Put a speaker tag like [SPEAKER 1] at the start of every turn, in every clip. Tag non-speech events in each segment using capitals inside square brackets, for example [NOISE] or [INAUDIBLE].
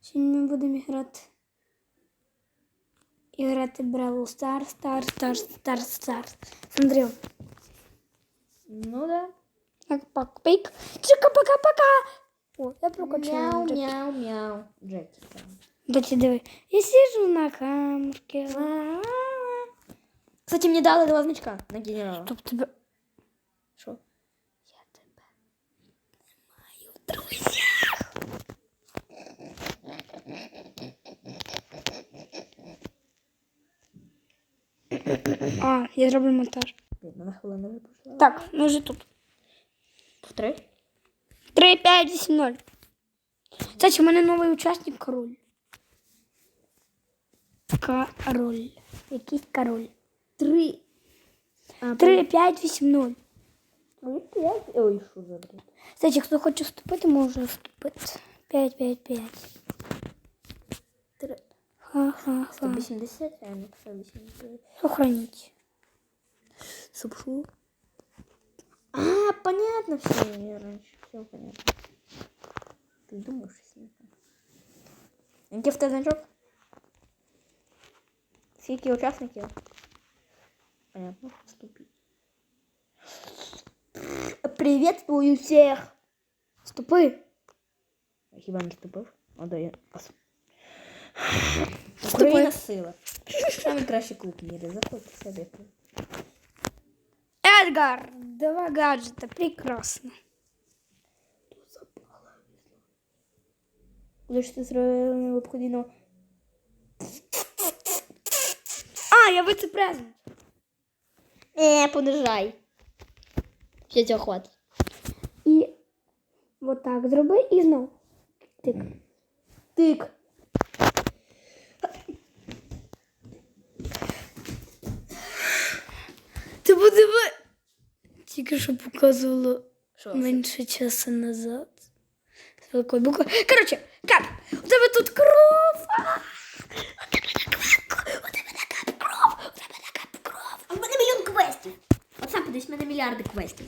[SPEAKER 1] Сьогодні ми будемо грати. І грати Бравл Стар, Стар, Стар, Стар, Стар. З Андрієм.
[SPEAKER 2] Ну да.
[SPEAKER 1] Так, пак, пик. Чика, пока, пока. О, я прокачаю.
[SPEAKER 2] Мяу,
[SPEAKER 1] Джекі.
[SPEAKER 2] мяу, мяу. Джеки там.
[SPEAKER 1] Доці, диви. Я сижу на камушке.
[SPEAKER 2] Кстати, мне дали два значка на генерала.
[SPEAKER 1] Чтоб тебе...
[SPEAKER 2] Що?
[SPEAKER 1] Я тебе не маю в друзях. А, я зроблю монтаж.
[SPEAKER 2] На хвилину випустила.
[SPEAKER 1] Так, ми вже тут.
[SPEAKER 2] Повтори.
[SPEAKER 1] 3, 5, 8, 0. Кстати, у мене новий учасник король. Король. Якийсь король.
[SPEAKER 2] Три. А,
[SPEAKER 1] 3, 5, 8, 0.
[SPEAKER 2] Три, п'ять. Ой, що за бред.
[SPEAKER 1] Кстати, хто хоче вступити, може вступити. 5, 5, 5.
[SPEAKER 2] Три.
[SPEAKER 1] Ха-ха-ха.
[SPEAKER 2] 180, а я написав 80.
[SPEAKER 1] Сохранить.
[SPEAKER 2] Субшу. А, понятно все. Я раньше все понятно. Ты думаешь, что не понятно. Який в тебе значок? Скільки учасників? Понятно. Вступить. Приветствую всех!
[SPEAKER 1] Вступи.
[SPEAKER 2] А Хіба не вступив? О, да, я. Україна сила. Самый кращий клуб мира. Заходьте советую.
[SPEAKER 1] Эдгар, два гаджета. Прекрасно.
[SPEAKER 2] Куди ж ти зробив необхідно?
[SPEAKER 1] А, я вицеп презент.
[SPEAKER 2] Е, понижай. Ще цього хватить.
[SPEAKER 1] І вот так зроби і знов. Тик.
[SPEAKER 2] Тик.
[SPEAKER 1] Подиви. Тільки що показувало
[SPEAKER 2] Що?
[SPEAKER 1] менше часу назад. З великою буквою. Коротше, кап, у тебе тут кров. У тебе така у тебе така кров. У тебе така кров.
[SPEAKER 2] А в мене мільйон квестів. От сам подивись, в мене мільярди квестів.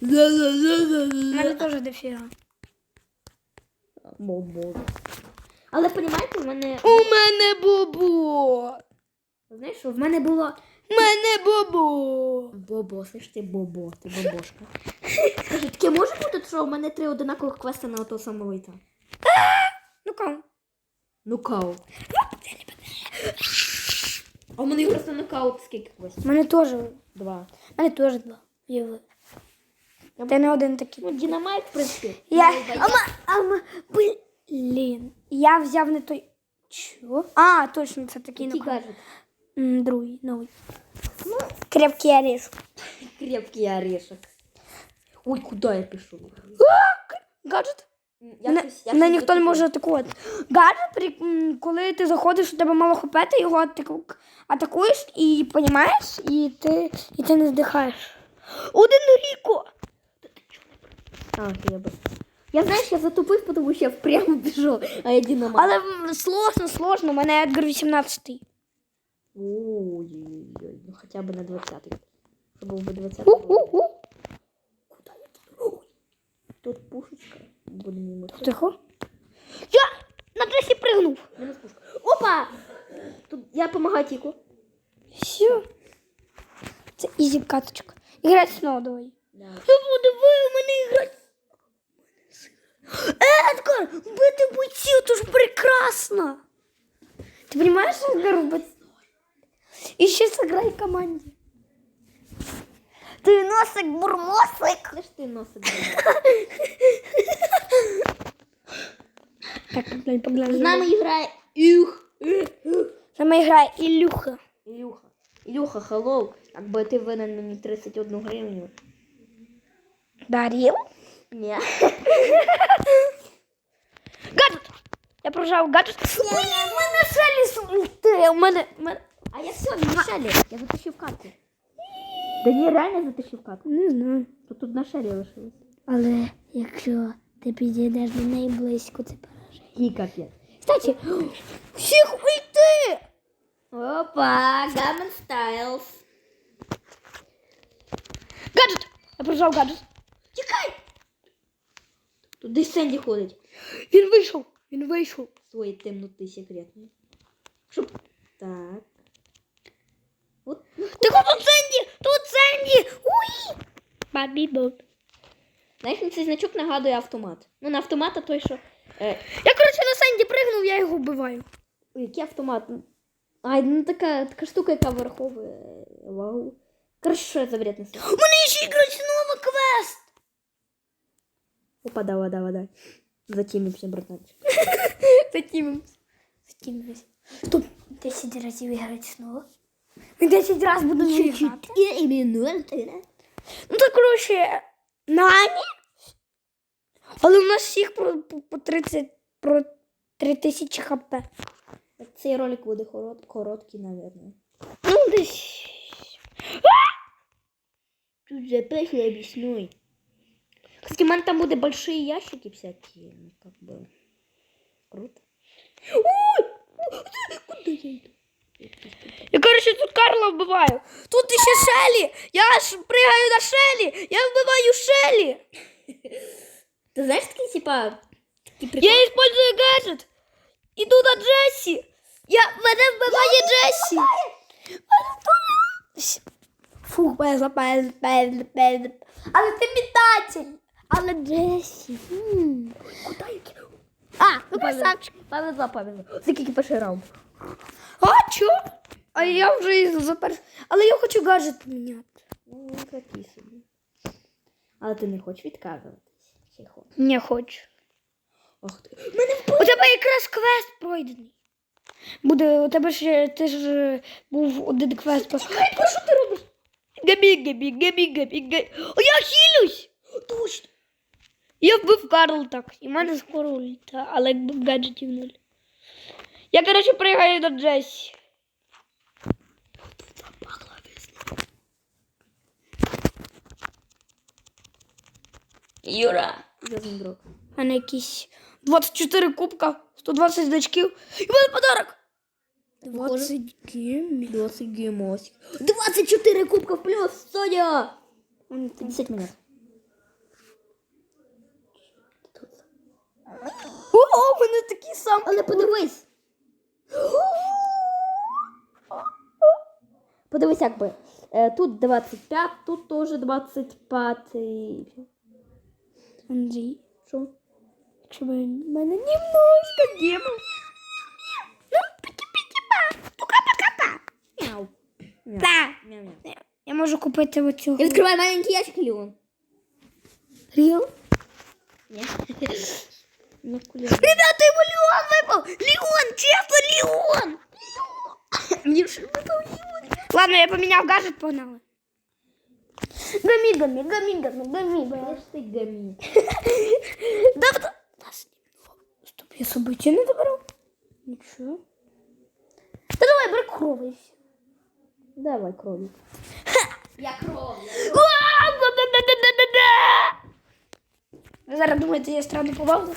[SPEAKER 1] У мене теж дофіга.
[SPEAKER 2] Бобо. Але понімаєте, в мене.
[SPEAKER 1] У мене бобо.
[SPEAKER 2] Знаєш, що в мене було.
[SPEAKER 1] У мене бобо.
[SPEAKER 2] Бобо, слиш ти бобо, ти бобошка. Скажи, таке може бути, що в мене три одинакових квеста на того самого лиця?
[SPEAKER 1] Ну кам.
[SPEAKER 2] Нокаут. А в мене просто нокаут скільки квестів?
[SPEAKER 1] У мене теж.
[SPEAKER 2] Два.
[SPEAKER 1] У мене теж два. Є. Ти не один такий.
[SPEAKER 2] Ну, динамайт, в принципі.
[SPEAKER 1] Я.
[SPEAKER 2] Ну,
[SPEAKER 1] Ама, ама, блін. Я взяв не той. Чо? А, точно, це такий ну,
[SPEAKER 2] гаджет?
[SPEAKER 1] м, другий, новий. Ну, крепкий орешек. [LAUGHS]
[SPEAKER 2] Крепкий орешек. Ой, куди я пішов?
[SPEAKER 1] Гаджет?
[SPEAKER 2] Я щось- я щось
[SPEAKER 1] ніхто не може атакувати. Гаджет, при- коли ти заходиш, у тебе мало хп, ти його атаку- атакуєш і понімаєш, і ти, і ти не здихаєш. Один Ріко!
[SPEAKER 2] А, я бы. Я знаєш, я затупив, тому що я прямо пішов, а я динамайт.
[SPEAKER 1] Але сложно, сложно, у мене Едгар 18.
[SPEAKER 2] Ой-ой-ой, ну хотя бы на 20-й. Щоб був би 20-й. Куда я тут? Ой. Тут пушечка. Буде мимо.
[SPEAKER 1] Тихо. Я на.
[SPEAKER 2] Мінус пушка. Опа! Тут я помагаю Тіку.
[SPEAKER 1] Все. Це ізі каточка. Іграти знову давай.
[SPEAKER 2] Да.
[SPEAKER 1] Ну диви, у мене іграти. Едгар, вбити бойців, то ж прекрасно. Ти розумієш, Едгар вбити? І ще сыграй в команді. Ти носик бурмосик.
[SPEAKER 2] Слышь, ти носик.
[SPEAKER 1] Так, погнали, погнали.
[SPEAKER 2] З нами грає Ілюх.
[SPEAKER 1] З нами грає Ілюха.
[SPEAKER 2] Ілюха. Ілюха, hello. Якби ти винен мені 31 гривню.
[SPEAKER 1] Дарів.
[SPEAKER 2] Ні.
[SPEAKER 1] Гаджет! Я прожав гаджет. Блін, у мене шеліс ульти. У мене, у мене...
[SPEAKER 2] А я все, не мішали. Я затащив карту. Да ні, реально затащив карту.
[SPEAKER 1] Не знаю.
[SPEAKER 2] Тут одна шарі лишилась.
[SPEAKER 1] Але якщо ти підійдеш до неї близько, це поражає.
[SPEAKER 2] І капець.
[SPEAKER 1] Кстати, всіх уйти!
[SPEAKER 2] Опа, Gammon Styles.
[SPEAKER 1] Гаджет! Я прожав гаджет.
[SPEAKER 2] Тікай! Тут десь Сенді ходить.
[SPEAKER 1] Він вийшов. Він вийшов.
[SPEAKER 2] своей темноты секретной. Чтоб... Так. Вот.
[SPEAKER 1] Так от тут Сенді! Тут Сенді! Уй! Бабі боб.
[SPEAKER 2] Знаєш, цей значок нагадує автомат. Ну, на автомата той, що. Е,
[SPEAKER 1] Я, коротше, на Сенді пригнув, я його вбиваю.
[SPEAKER 2] ой, який автомат? А, ну така, така штука, яка враховує вагу. Коротше, що за бред?
[SPEAKER 1] У мене ще, коротше, новий квест!
[SPEAKER 2] Опа, давай, давай, давай. Затімимся, братанчик. [LAUGHS]
[SPEAKER 1] Затімимось. Затімимось. Стоп, 10 разів грати знову. Ми 10 разів будемо грати. Ну так, коротше, Нані. Але у нас всіх по, по, по 30, про 3000 хп.
[SPEAKER 2] Цей ролик буде корот, короткий, наверное.
[SPEAKER 1] Ну, десь.
[SPEAKER 2] Тут запахло весной. Кстати, у мене там буде большие ящики всякие. Ну, как бы. Круто. Куда я иду?
[SPEAKER 1] Я, коротше, тут Карла вбиваю. Тут ще Шелі. Я ж пригаю на Шелі. Я вбиваю Шелі.
[SPEAKER 2] Ты знаешь, такие типа... Приколы?
[SPEAKER 1] Я использую гаджет. Іду на Джесі. Я мене вбиває Джесі. Фух, пезла, пезла. Але ти метатель. Але Джесі.
[SPEAKER 2] Куда я?
[SPEAKER 1] А, ну красавчик.
[SPEAKER 2] Повезло, повезло. Скільки перший раунд?
[SPEAKER 1] А, чо? А я вже і за перш... Але я хочу гаджет поміняти.
[SPEAKER 2] Ну, такий собі. Але ти не хочеш відказуватись. Чи хочеш?
[SPEAKER 1] Не хочу.
[SPEAKER 2] Ох ти.
[SPEAKER 1] У тебе якраз квест пройдений. Буде, у тебе ще ти ж е, був один квест. По...
[SPEAKER 2] Що ти робиш?
[SPEAKER 1] Габі, габі, габі, габі, габі. О, я хилюсь!
[SPEAKER 2] Точно.
[SPEAKER 1] Я вбив Карл так. І в мене скоро ульта, але гаджетів нуль. Я, коротше, пригаю до Джесі.
[SPEAKER 2] Юра.
[SPEAKER 1] У мене якісь 24 кубка, 120 значків. І мене подарок. 20 гемів.
[SPEAKER 2] 20 гемосик. 24 кубка плюс, Соня! 50 минут.
[SPEAKER 1] О, у мене такий сам.
[SPEAKER 2] Але подивись. Подивись, як би. Е, Тут 25, тут теж 25.
[SPEAKER 1] Андрій,
[SPEAKER 2] Що?
[SPEAKER 1] якщо б в мене немножко гемів.
[SPEAKER 2] Мяу. Мяу.
[SPEAKER 1] Так.
[SPEAKER 2] Мяу, мяу.
[SPEAKER 1] Я можу купити оцю.
[SPEAKER 2] Я відкриваю маленький ящик, Леон.
[SPEAKER 1] Ріл?
[SPEAKER 2] Ні. Ну, куля.
[SPEAKER 1] Ребята, йому Леон випав! Леон, чесно, Леон!
[SPEAKER 2] Мені вже випав Леон.
[SPEAKER 1] Ладно, я поміняв гаджет, погнали. Гамі, гамі, гамі, гамі, гамі,
[SPEAKER 2] Де
[SPEAKER 1] гамі.
[SPEAKER 2] ж ти гамі? [LAUGHS]
[SPEAKER 1] Да, да. Нас немного. Стоп, я события не добрав. Нічого. Та давай, бери крови і все.
[SPEAKER 2] Давай, крові. [LAUGHS] Я крові.
[SPEAKER 1] Уа, да-да-да-да-да-да! Ви зараз думаєте, я странно побавлю?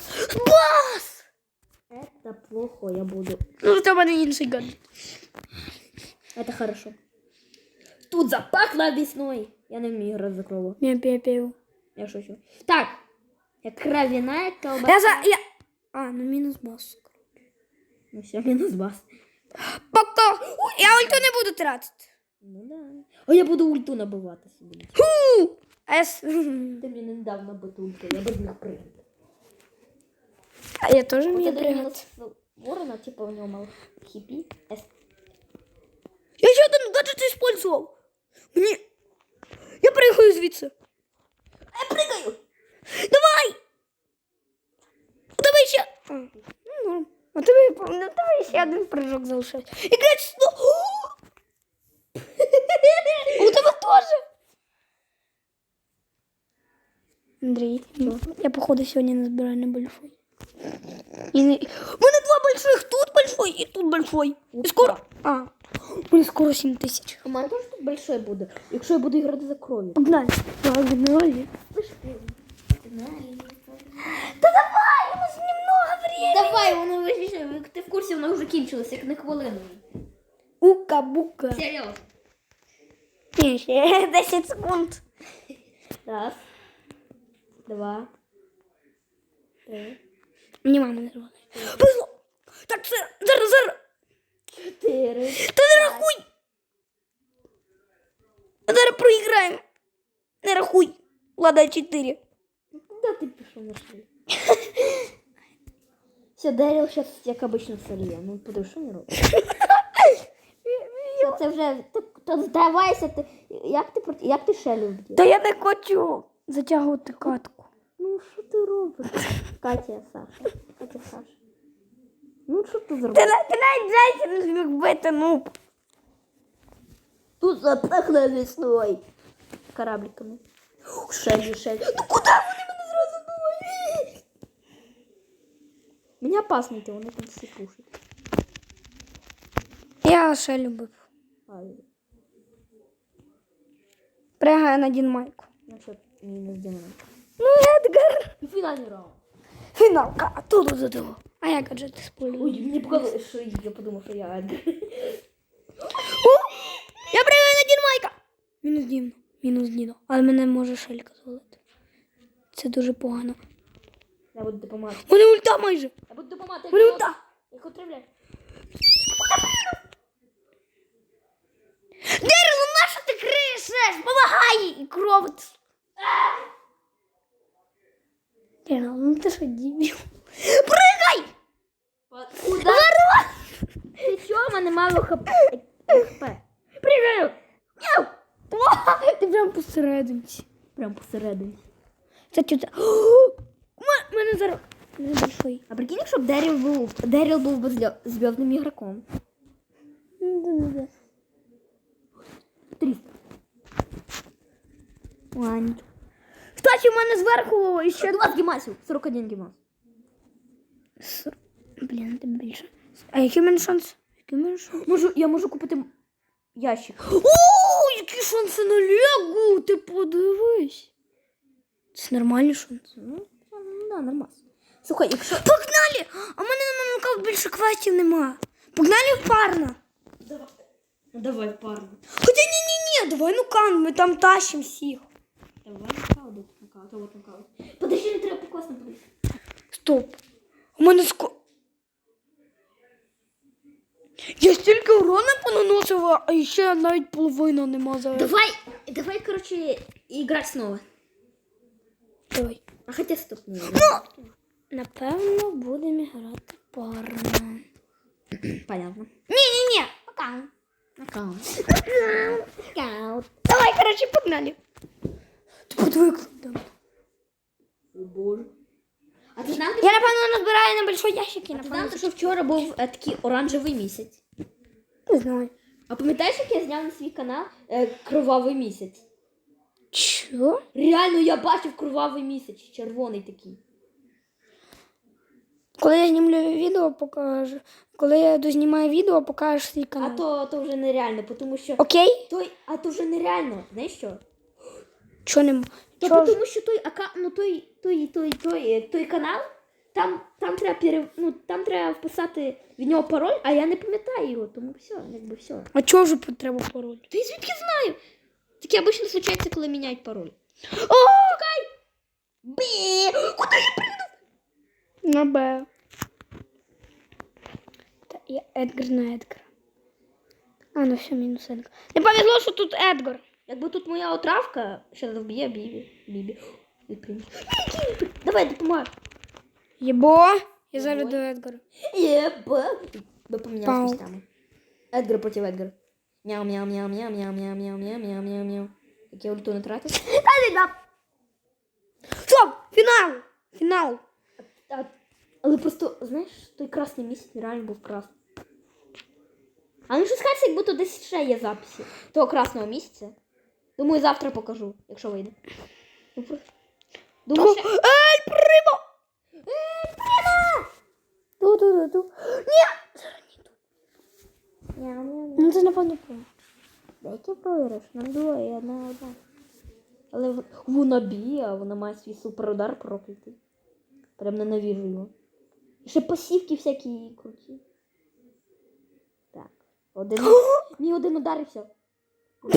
[SPEAKER 1] Бас!
[SPEAKER 2] Это плохо, я буду.
[SPEAKER 1] Ну, це в мене інший гаджет.
[SPEAKER 2] Это хорошо. Тут запахло весной. Я не вмію грати за крову.
[SPEAKER 1] Я п'ю.
[SPEAKER 2] Я шучу. Так. Я кровяная колбаса.
[SPEAKER 1] Я за... Я... А, ну мінус бас.
[SPEAKER 2] Ну все, минус бас.
[SPEAKER 1] Пока. Ой, Я ульту не буду тратити.
[SPEAKER 2] Ну да. А я буду ульту набивати собі.
[SPEAKER 1] Ху! С.
[SPEAKER 2] Ти мені не дав набити ульту, я без них пригати.
[SPEAKER 1] А я теж вмію
[SPEAKER 2] От
[SPEAKER 1] пригати.
[SPEAKER 2] мінус ворона, типа у нього мало хіпі. С.
[SPEAKER 1] Я ще один гаджет использував. Мені... Я пригаю звідси.
[SPEAKER 2] Я пригаю!
[SPEAKER 1] Давай! У тебе ще... А, ну, норм. У тебе, у тебе ще один прыжок залишився. І геть, ну... У тебе теж. Андрій, ну, я походу сьогодні не збираю на большой. І не... У мене два больших, тут большой і тут большой. І скоро... А, у скоро 7 тисяч.
[SPEAKER 2] У мене теж тут большой буде, якщо я буду грати за кров'ю.
[SPEAKER 1] Погнали. Погнали. Да давай, у нас немного времени.
[SPEAKER 2] Давай, воно вийшло. Ти в курсі, воно вже кінчилося, як не хвилину.
[SPEAKER 1] Ука-бука.
[SPEAKER 2] Серйозно.
[SPEAKER 1] Ні, ще [LAUGHS] 10 секунд.
[SPEAKER 2] Раз Два. Три.
[SPEAKER 1] Мені мама не рвала. Повезло. Так, це, зараз, зараз.
[SPEAKER 2] Чотири.
[SPEAKER 1] Та не рахуй. Зараз проіграємо. Не рахуй. Лада 4.
[SPEAKER 2] Ну, Куда ты пішов на шли? Все, Дэрил сейчас, як обычно, в сольє. Ну, подивись, що не робить. Що це вже... То, то здавайся, ти... Як ти, проти- як ти шелю вб'єш?
[SPEAKER 1] Та я не хочу затягувати катку.
[SPEAKER 2] Ну, що ти робиш? Катя, Саша. Катя, Саша. Ну, що ти
[SPEAKER 1] Ти,
[SPEAKER 2] зробив?
[SPEAKER 1] на- ти навіть зайця не зміг бити, ну.
[SPEAKER 2] Тут запахло весною. Корабликами. Шелю, шелю. Ну, куди вони мене зразу вбивають? Мені опасно йти, вони там всі пушать.
[SPEAKER 1] Я ще любив.
[SPEAKER 2] Ай,
[SPEAKER 1] Пригає на Дінмайку.
[SPEAKER 2] ну що, мінус 90.
[SPEAKER 1] Ну,
[SPEAKER 2] Эдгар. Финальный раунд.
[SPEAKER 1] Финалка. А тут задумал. А я гаджет использую.
[SPEAKER 2] Ой, мне показалось, что я подумал, что я Эдгар.
[SPEAKER 1] Я приведу на Дінмайка. Мінус Діно. Мінус Діно. Але мене може шелька звалити. Це дуже погано.
[SPEAKER 2] Я буду допомагати.
[SPEAKER 1] Вони ульта майже.
[SPEAKER 2] Я буду допомагати.
[SPEAKER 1] Вони ульта.
[SPEAKER 2] Їх
[SPEAKER 1] отримляй. Дерло, нащо ти кришеш? Помагай! І кров. Дерело, ну ти що дібіл? Пригай!
[SPEAKER 2] Куда? Чого? У мене мало хп. хп.
[SPEAKER 1] Пригаю! Няу! Ти прям посерединці.
[SPEAKER 2] Прям посередині.
[SPEAKER 1] Це. У мене зараз не.
[SPEAKER 2] А прикинь, якщо б Деріл був, Деріл був би зльо- зв'язним ігроком.
[SPEAKER 1] Да-да-да.
[SPEAKER 2] 300.
[SPEAKER 1] Кстати, у мене зверху ще
[SPEAKER 2] 20 гемасів. 41 гемас.
[SPEAKER 1] Блін, ти більше. А який мене шанс? Який мене шанс?
[SPEAKER 2] Можу, я можу купити ящик.
[SPEAKER 1] О, які шанси на Легу! Ти подивись. Це нормальний шанс.
[SPEAKER 2] Ну, да, нормально. Слухай, якщо...
[SPEAKER 1] Погнали! А в мене на моментах більше квестів нема. Погнали в парно.
[SPEAKER 2] Давай. Ну, давай, парно.
[SPEAKER 1] Хоча ні-ні-ні, давай ну кан, ми там тащим всіх.
[SPEAKER 2] Давай нокаут, нокаут, а вот. Подожди, не треба покласно подивись.
[SPEAKER 1] Стоп. У мене ско. Я стільки урона понаносила, а ще навіть половина нема за.
[SPEAKER 2] Давай, давай, короче, играть снова.
[SPEAKER 1] Давай.
[SPEAKER 2] А хотя стоп, не.
[SPEAKER 1] Напевно, будемо грати парно.
[SPEAKER 2] Понятно.
[SPEAKER 1] Ні-ні-ні, пока.
[SPEAKER 2] Нокаут. Нокаут.
[SPEAKER 1] Давай, короче, погнали. Ти подвиг.
[SPEAKER 2] О боже. А ти знав,
[SPEAKER 1] Я, напевно, назбираю на большой ящик і
[SPEAKER 2] ти
[SPEAKER 1] напевно.
[SPEAKER 2] знав, що вчора був е, такий оранжевий місяць?
[SPEAKER 1] Не знаю.
[SPEAKER 2] А пам'ятаєш, як я зняв на свій канал е, кровавий місяць?
[SPEAKER 1] Що?
[SPEAKER 2] Реально, я бачив кровавий місяць, червоний такий.
[SPEAKER 1] Коли я знімлю відео, покажу. Коли я дознімаю відео, покажеш свій
[SPEAKER 2] А
[SPEAKER 1] канал.
[SPEAKER 2] то, то вже нереально, тому що
[SPEAKER 1] Окей?
[SPEAKER 2] той, а то вже нереально. Знаєш що?
[SPEAKER 1] Чо нема?
[SPEAKER 2] То
[SPEAKER 1] Чо
[SPEAKER 2] тому що той ака, ну той, той, той, той, той канал, там, там треба пере, ну, там треба вписати від нього пароль, а я не пам'ятаю його, тому все, якби все.
[SPEAKER 1] А чого вже треба пароль?
[SPEAKER 2] Ти звідки знаю? Таке обично случається, коли міняють пароль.
[SPEAKER 1] О!
[SPEAKER 2] Чекай! Бі! Куди я прийду?
[SPEAKER 1] На Б. Та я Едгар на Едгар. А, ну все, мінус Едгар. Не повезло, що тут Едгар.
[SPEAKER 2] Якби тут моя отравка, ще вб'є Бібі. Бібі. Давай, допомагай.
[SPEAKER 1] Єбо. Я зараз до Едгара.
[SPEAKER 2] Єба. Ми помінялися
[SPEAKER 1] Пау.
[SPEAKER 2] місцями. Едгар проти Едгара. Мяу, мяу, мяу, мяу, мяу, мяу, мяу, мяу, мяу, мяу, мяу. Як я ульту не тратив.
[SPEAKER 1] Та не дам. Стоп! Фінал! Фінал!
[SPEAKER 2] А, але просто, знаєш, той красний місяць реально був красний. А ну що скажеться, як будто десь ще є записи того красного місяця. Думаю, завтра покажу, якщо вийде. Ну, Думаю,
[SPEAKER 1] Ту-
[SPEAKER 2] що...
[SPEAKER 1] Примо! Ель Примо! Ту-ту-ту-ту. Ні! Зараз не ту. Ну це напевно Примо.
[SPEAKER 2] Деякі програш, нам двоє, одна одна. Але вона б'є, а вона має свій суперудар проклятий. Прям ненавижу його. І ще пасівки всякі круті. Так. Один. Мій один удар [LAUGHS]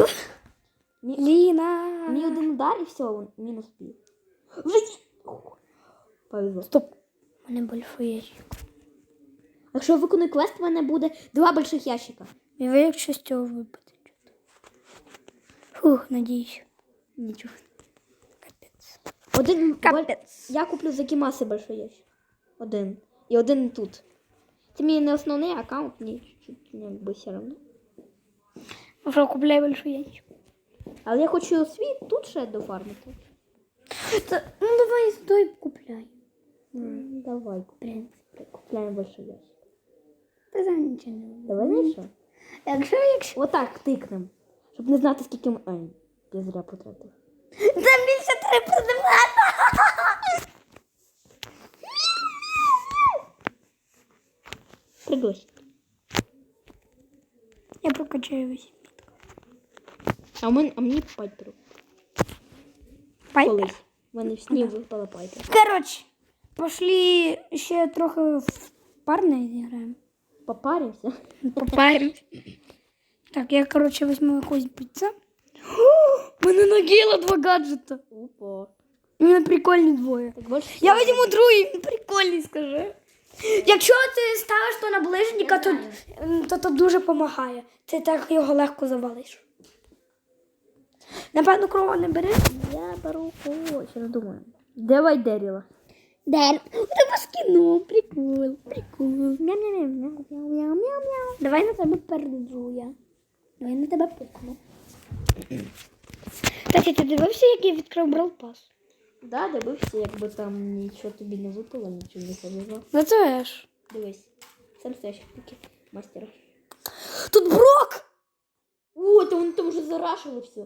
[SPEAKER 2] і
[SPEAKER 1] Ліна!
[SPEAKER 2] мій один удар і все, мінус пів. Повезло.
[SPEAKER 1] Стоп. У мене большой ящик.
[SPEAKER 2] Якщо я виконую квест, в мене буде два больших ящика.
[SPEAKER 1] І ви якщо з цього випити. Фух, надіюсь.
[SPEAKER 2] Нічого.
[SPEAKER 1] Капець.
[SPEAKER 2] Один
[SPEAKER 1] Капець.
[SPEAKER 2] Я куплю за кімаси большой ящик. Один. І один тут. Це мій не основний аккаунт, мені чуть якби все одно.
[SPEAKER 1] Що, купляй большой ящик.
[SPEAKER 2] Але я хочу свій тут ще дофармити.
[SPEAKER 1] Та, ну давай стой купляй.
[SPEAKER 2] Давай, купляємо. Купляємо большой ящик.
[SPEAKER 1] Та за нічого не буде.
[SPEAKER 2] Давай знаєш що?
[SPEAKER 1] Якщо, якщо.
[SPEAKER 2] Отак тикнем. Щоб не знати, скільки ми. Ай, я зря потратив.
[SPEAKER 1] Там більше три предмета.
[SPEAKER 2] Приглась.
[SPEAKER 1] Я прокачаю весь.
[SPEAKER 2] А, у мене, а мені пайперу.
[SPEAKER 1] Пайпер.
[SPEAKER 2] Колись. У мене в сні випала пайпер.
[SPEAKER 1] Коротше, пошли ще трохи в парне зіграємо.
[SPEAKER 2] Попаримося.
[SPEAKER 1] Попаримось. Так, я, коротше, візьму якогось бійця. У мене нагіла два гаджета.
[SPEAKER 2] Опа.
[SPEAKER 1] У мене прикольні двоє.
[SPEAKER 2] Так більше
[SPEAKER 1] Я візьму другий, прикольний, скажи. Якщо ти ставиш то на ближника, то, то, то дуже допомагає. Ти так його легко завалиш. Напевно, крова не бери.
[SPEAKER 2] Я беру ще думаю. Давай Деріла.
[SPEAKER 1] Дер. У тебе скіну, прикол, прикол.
[SPEAKER 2] Мяу-мяу-мяу-мяу-мяу-мяу.
[SPEAKER 1] Давай на тебе переджу я. Давай на тебе пукну. Кстати, ти дивився, як я відкрив Brawl Pass?
[SPEAKER 2] Да, дивився, якби там нічого тобі не випало, нічого не повезло.
[SPEAKER 1] Ну це ж.
[SPEAKER 2] Дивись. Сам стоящий таки мастера.
[SPEAKER 1] Тут Брок!
[SPEAKER 2] О, то вони там вже зарашили все.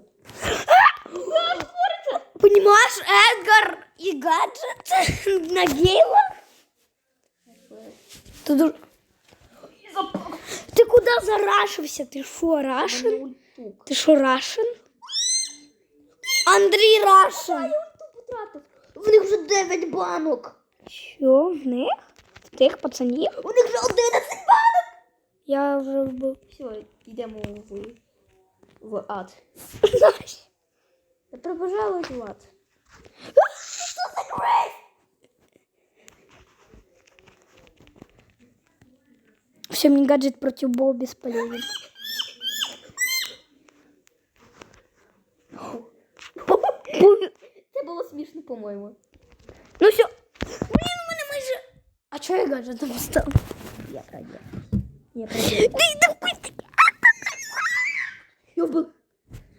[SPEAKER 1] Понимаешь, Эдгар и гаджет [LAUGHS] на гейла? Ты. Ты куда зарашився? Ты шо, Рашин? Ты шо, Рашин? Андрій Рашин.
[SPEAKER 2] В них вже 9 банок.
[SPEAKER 1] Що, в них? В тих пацанів?
[SPEAKER 2] У них вже 11
[SPEAKER 1] Я вже вбив.
[SPEAKER 2] Все, йдемо в, в ад.
[SPEAKER 1] Знаєш.
[SPEAKER 2] Добро пожаловать в ад.
[SPEAKER 1] Що за квест? Все, мне гаджет против Бол бесполезен.
[SPEAKER 2] Це було смішно, по-моєму.
[SPEAKER 1] Ну все. Блін, у мене майже. А чого я гаджетом став?
[SPEAKER 2] Я пройду. Я пройду. Вбив.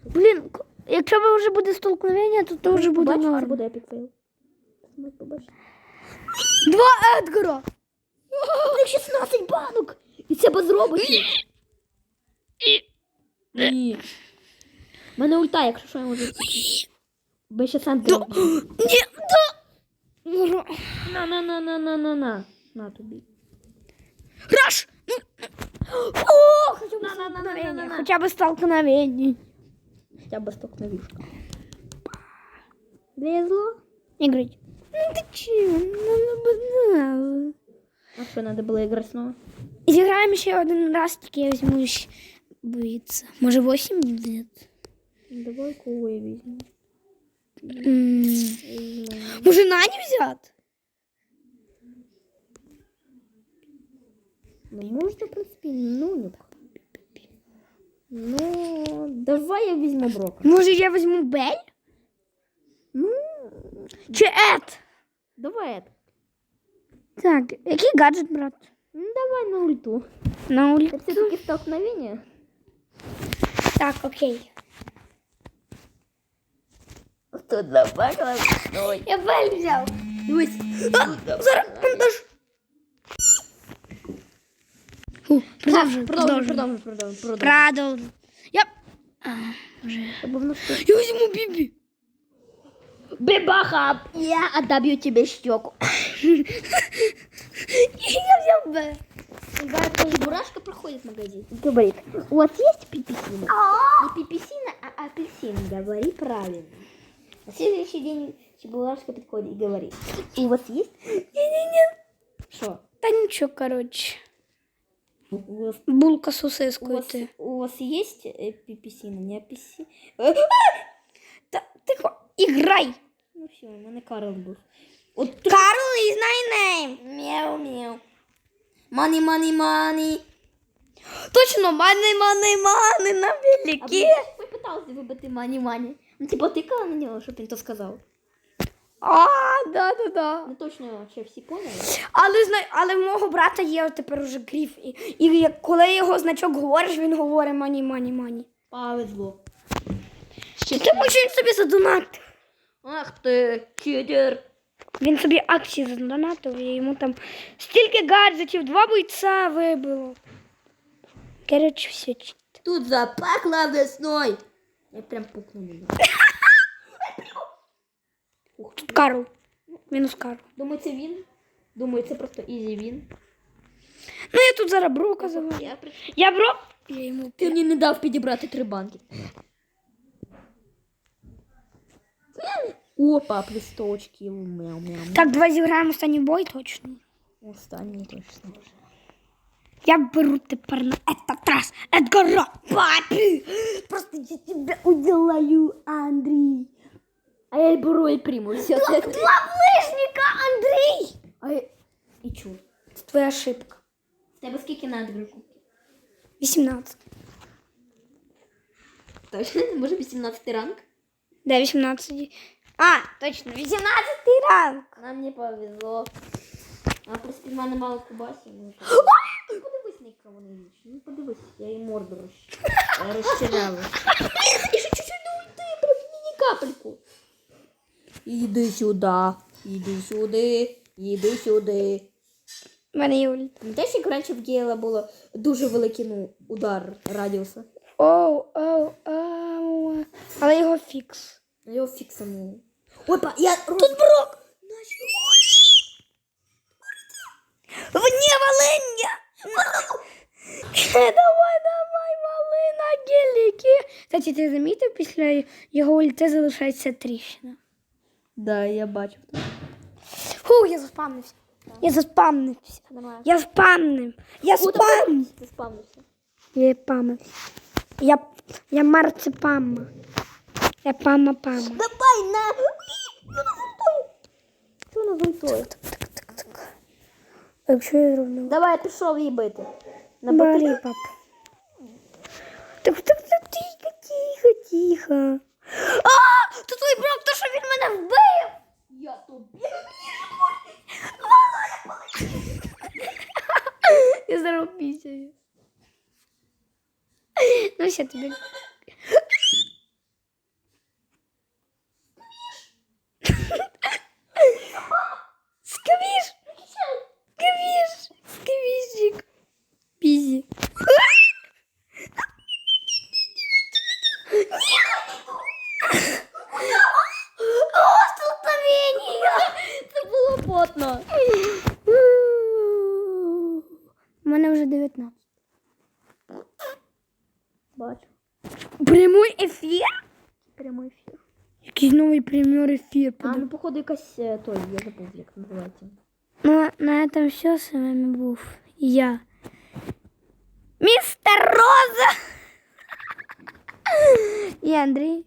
[SPEAKER 1] Блін, якщо ви вже буде столкновення, то це вже буде
[SPEAKER 2] Бачиш, це
[SPEAKER 1] норм.
[SPEAKER 2] буде епік фейл.
[SPEAKER 1] Два Едгара.
[SPEAKER 2] У них 16 банок. І це без роботів. Ні. У мене ульта, якщо що я можу. Би ще сам
[SPEAKER 1] Ні, да.
[SPEAKER 2] На, на, на, на, на, на, на. На тобі.
[SPEAKER 1] Раш! Ну, О, хоча б
[SPEAKER 2] На, на, на, на, на, на, на.
[SPEAKER 1] Хоча б столкновення.
[SPEAKER 2] Хоча б столкновішка. Везло.
[SPEAKER 1] Іграть. Ну ти чого? Ну, ну, ну,
[SPEAKER 2] А що, треба було грати знову?
[SPEAKER 1] Зіграємо ще один раз, тільки я візьму ще боїться. Може 8 лет?
[SPEAKER 2] Давай кого я візьму.
[SPEAKER 1] М, Може Нані взяти?
[SPEAKER 2] Ну, можна, в принципі, ну, не так. Ну, давай я візьму Брока.
[SPEAKER 1] Може я візьму Бель?
[SPEAKER 2] Ну,
[SPEAKER 1] Чи Ед?
[SPEAKER 2] давай это.
[SPEAKER 1] Так, який гаджет брати?
[SPEAKER 2] Ну, давай на ульту.
[SPEAKER 1] На улі.
[SPEAKER 2] Это все-таки столкновение.
[SPEAKER 1] Так, окей.
[SPEAKER 2] Тут добавила стой.
[SPEAKER 1] Я Бель взяв.
[SPEAKER 2] Дивись.
[SPEAKER 1] А, зараз монтаж. Фу, Продовжуй,
[SPEAKER 2] Продовжуй,
[SPEAKER 1] продовжуй.
[SPEAKER 2] продовжуй, продовжуй, продовжуй.
[SPEAKER 1] Продовжуй. Я... А, вже.
[SPEAKER 2] Щоб воно що-
[SPEAKER 1] Я візьму Бібі.
[SPEAKER 2] Бебаха, я отобью тебе щеку. [LAUGHS]
[SPEAKER 1] Я взяв Б.
[SPEAKER 2] Чебурашка проходит в магазин. Говорит, у вас есть пиписина? Не пиписина, а апельсин. Говори правильно. На следующий день Чебурашка подходит и говорит, у вас есть?
[SPEAKER 1] Ні-ні-ні.
[SPEAKER 2] Что?
[SPEAKER 1] Та нічого, коротше. Булка
[SPEAKER 2] у
[SPEAKER 1] сосискою ти.
[SPEAKER 2] у вас есть э, пиписина, не апельсин?
[SPEAKER 1] Та тихо, іграй.
[SPEAKER 2] Ну все, у мене Карл був. От
[SPEAKER 1] Карл is my name. Мяу, мяу.
[SPEAKER 2] Money, money, money.
[SPEAKER 1] Точно, мани, мани, мани на
[SPEAKER 2] А
[SPEAKER 1] великі.
[SPEAKER 2] ви питалися вибити money, money. Ну, типа, тикала на щоб він то сказав.
[SPEAKER 1] А, да, да, да.
[SPEAKER 2] Не точно, чи всі поняли.
[SPEAKER 1] Але знай, але в мого брата є тепер уже гриф. І, і як- коли його значок говориш, він говорить мані, мані, мані.
[SPEAKER 2] Повезло.
[SPEAKER 1] Тому що він собі задонатив.
[SPEAKER 2] Ах ти, читер.
[SPEAKER 1] Він собі акції задонатив, і йому там стільки гаджетів, два бойця вибило. Коротше, все.
[SPEAKER 2] Тут запахло весною. Я прям пукнув. її. Ух,
[SPEAKER 1] Тут Карл. Мінус Карл.
[SPEAKER 2] Думаю, це він. Думаю, це просто ізі він.
[SPEAKER 1] Ну я тут зараз брока завалю.
[SPEAKER 2] Я при-
[SPEAKER 1] Я бро. Я йому
[SPEAKER 2] Ти мені не дав підібрати три банки. Опа, листочки. Мяу, мяу.
[SPEAKER 1] Так, давай зіграємо останній бой точно.
[SPEAKER 2] Останній точно вже.
[SPEAKER 1] Я беру тепер на этот раз Эдгара папі. Просто я тебе уделаю, Андрій.
[SPEAKER 2] А я й беру і приму. Все, це...
[SPEAKER 1] Два ближника, Андрій.
[SPEAKER 2] А я... І чу.
[SPEAKER 1] Це твоя ошибка.
[SPEAKER 2] В тебе скільки надо кубків?
[SPEAKER 1] 18.
[SPEAKER 2] Точно? Може 18 ранг?
[SPEAKER 1] Да, 18. А, точно, 18 ранг.
[SPEAKER 2] Нам не повезло. А в принципі, в мене мало кубасів. Ну, Ну, подивись на яка вони вічні. Ну подивись, я їй морду розч... розчеряла. [LAUGHS] І ще чуть-чуть не ульти, прям мені капельку. Іди сюди, іди сюди, іди сюди.
[SPEAKER 1] У мене є ульт.
[SPEAKER 2] Пам'ятаєш, як раніше в Гейла було дуже великий ну, удар радіуса?
[SPEAKER 1] Оу, оу, оу. Але його фікс.
[SPEAKER 2] Його фіксанули. Опа, я... Тут
[SPEAKER 1] Брок. Вне валення. давай, давай, вали на геліки. Кстати, ти замітив, після його ульти залишається тріщина.
[SPEAKER 2] Да, я бачив.
[SPEAKER 1] Фу, я заспамнився. Я заспамнився.
[SPEAKER 2] Нормально.
[SPEAKER 1] Я спамнив. Я спам.
[SPEAKER 2] Ти.
[SPEAKER 1] Я пам'ятаю. Я, я марципама. Я пама-пама.
[SPEAKER 2] Давай на... Що на зультою?
[SPEAKER 1] А Якщо я зроблю?
[SPEAKER 2] Давай, я пішов її бити. На
[SPEAKER 1] Балі,
[SPEAKER 2] батарею.
[SPEAKER 1] пап. Так, так, так, тихо, тихо, тихо. А, то твій брат, то що він мене вбив.
[SPEAKER 2] Я тобі. [LAUGHS]
[SPEAKER 1] Я зараз пісяю. Ну, все тобі.
[SPEAKER 2] походу якась е, той, я забув, як називається.
[SPEAKER 1] Ну, на этом все. С вами був я. Мистер Роза. [LAUGHS] І Андрій.